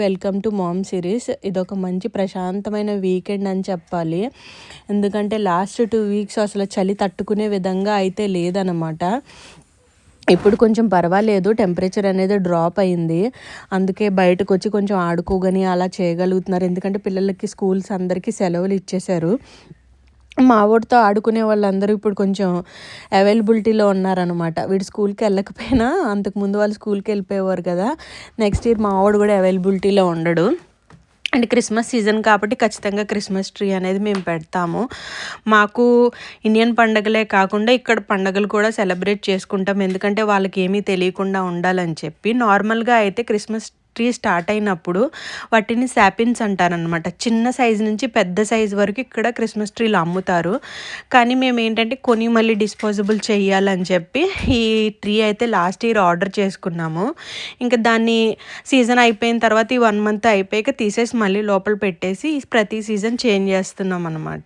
Welcome to mom series. ఇదొక మంచి ప్రశాంతమైన వీకెండ్ అని చెప్పాలి. ఎందుకంటే లాస్ట్ టూ వీక్స్ అసలు చలి తట్టుకునే విధంగా అయితే లేదనమాట ఇప్పుడు కొంచెం పర్వాలేదు టెంపరేచర్ అనేది డ్రాప్ అయింది. అందుకే బయటకు వచ్చి కొంచెం ఆడుకోగని అలా చేయగలుగుతున్నారు. ఎందుకంటే పిల్లలకి స్కూల్స్ అందరికీ సెలవులు ఇచ్చేశారు. మా వాడితో ఆడుకునే వాళ్ళందరూ ఇప్పుడు కొంచెం అవైలబిలిటీలో ఉన్నారనమాట వీడు స్కూల్కి వెళ్ళకపోయినా అంతకుముందు వాళ్ళు స్కూల్కి వెళ్ళిపోయేవారు కదా. నెక్స్ట్ ఇయర్ మా వాడు కూడా అవైలబిలిటీలో ఉండడు. అండ్ క్రిస్మస్ సీజన్ కాబట్టి ఖచ్చితంగా క్రిస్మస్ ట్రీ అనేది మేము పెడతాము. మాకు ఇండియన్ పండగలే కాకుండా ఇక్కడ పండగలు కూడా సెలబ్రేట్ చేసుకుంటాం. ఎందుకంటే వాళ్ళకి ఏమీ తెలియకుండా ఉండాలని చెప్పి నార్మల్గా అయితే క్రిస్మస్ ట్రీ స్టార్ట్ అయినప్పుడు వాటిని శాపిన్స్ అంటారనమాట చిన్న సైజు నుంచి పెద్ద సైజు వరకు ఇక్కడ క్రిస్మస్ ట్రీలు అమ్ముతారు. కానీ మేము ఏంటంటే కొని మళ్ళీ డిస్పోజబుల్ చేయాలని చెప్పి ఈ ట్రీ అయితే లాస్ట్ ఇయర్ ఆర్డర్ చేసుకున్నాము. ఇంకా దాన్ని సీజన్ అయిపోయిన తర్వాత ఈ వన్ మంత్ అయిపోయాక తీసేసి మళ్ళీ లోపల పెట్టేసి ప్రతి సీజన్ చేంజ్ చేస్తున్నాం అనమాట